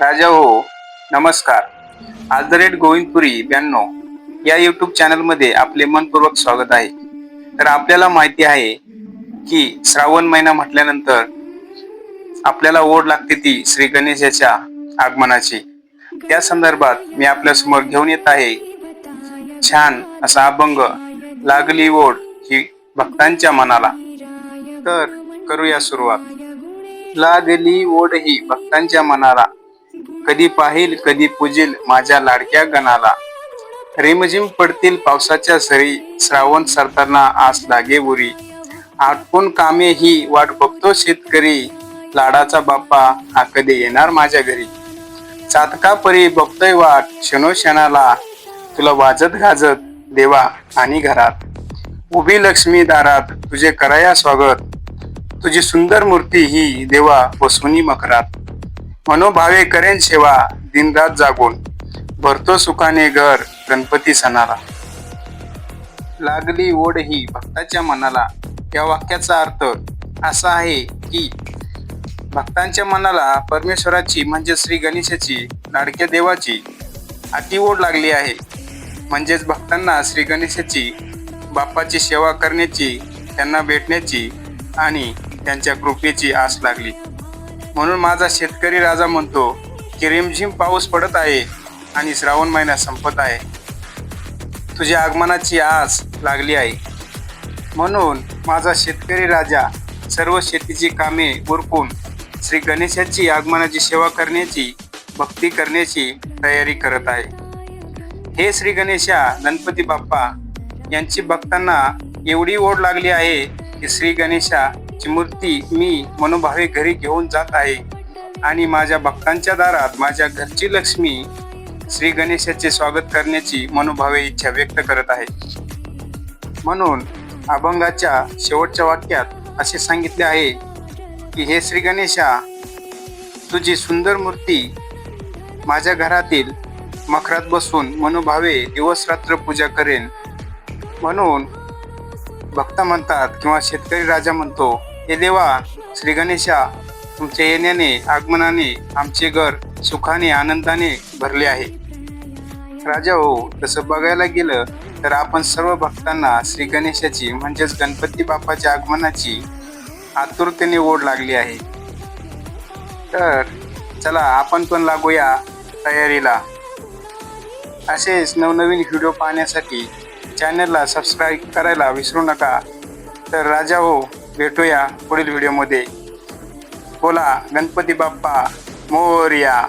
राजा हो नमस्कार. आज द रेट गोविंदपुरी ब्याण्णव या यूट्यूब चॅनलमध्ये आपले मनपूर्वक स्वागत आहे. तर आपल्याला माहिती आहे की श्रावण महिना म्हटल्यानंतर आपल्याला ओढ लागते ती श्री गणेशाच्या आगमनाची. त्या संदर्भात मी आपल्यासमोर घेऊन येत आहे. छान असा अभंग लागली ओढ ही भक्तांच्या मनाला. तर करूया सुरुवात. लागली ओढ ही भक्तांच्या मनाला. कधी पाहिल कधी पुजील माझ्या लाडक्या गणाला. रिमझिम पडतील पावसाच्या सरी श्रावण सरताना आस लागे उरी. आटपून कामे ही वाट बघतो शेतकरी. लाडाचा बाप्पा हा कधी येणार माझ्या घरी? चातका परी बघतोय वाट क्षणोक्षणाला तुला वाजत गाजत देवा आणि घरात. उभी लक्ष्मी दारात तुझे कराया स्वागत. तुझी सुंदर मूर्ती ही देवा वसुनी मकरात मनोभावे करेन सेवा दिनरात जागून. भरतो सुखाने घर गणपती सणाला. लागली ओढ ही भक्ताच्या मनाला. या वाक्याचा अर्थ असा आहे की भक्तांच्या मनाला परमेश्वराची म्हणजे श्री गणेशाची लाडक्या देवाची अति ओढ लागली आहे. म्हणजेच भक्तांना श्री गणेशाची बाप्पाची सेवा करण्याची त्यांना भेटण्याची आणि त्यांच्या कृपेची आस लागली. म्हणून माझा शेतकरी राजा म्हणतो की रिमझिम पाऊस पडत आहे आणि श्रावण महिना संपत आहे. तुझ्या आगमनाची आस लागली आहे. म्हणून माझा शेतकरी राजा सर्व शेतीची कामे उरकून श्री गणेशाची आगमनाची सेवा करण्याची भक्ती करण्याची तयारी करत आहे. हे श्री गणेशा गणपती बाप्पा यांची भक्तांना एवढी ओढ लागली आहे की श्री ची मूर्ती मी मनोभावे घरी घेऊन जात आहे. आणि माझ्या भक्तांच्या दारात माझ्या घरची लक्ष्मी श्री गणेशाचे स्वागत करण्याची मनोभावे इच्छा व्यक्त करत आहे. म्हणून अभंगाच्या शेवटच्या वाक्यात असे सांगितले आहे की हे श्री गणेशा तुझी सुंदर मूर्ती माझ्या घरातील मखरात बसून मनोभावे दिवस रात्र पूजा करेन. म्हणून भक्त म्हणतात किंवा शेतकरी राजा म्हणतो हे देवा श्री गणेशा तुमच्या येण्याने आगमनाने आमचे घर सुखाने आनंदाने भरले आहे. राजा हो तसं बघायला गेलं तर आपण सर्व भक्तांना श्री गणेशाची म्हणजेच गणपती बाप्पाच्या आगमनाची आतुरतेने ओढ लागली आहे. तर चला आपण पण लागूया तयारीला. असेच नवनवीन व्हिडिओ पाहण्यासाठी चॅनलला सबस्क्राईब करायला विसरू नका. तर राजा हो भेटूया पुढील व्हिडिओमध्ये बोला गणपती बाप्पा मोरया.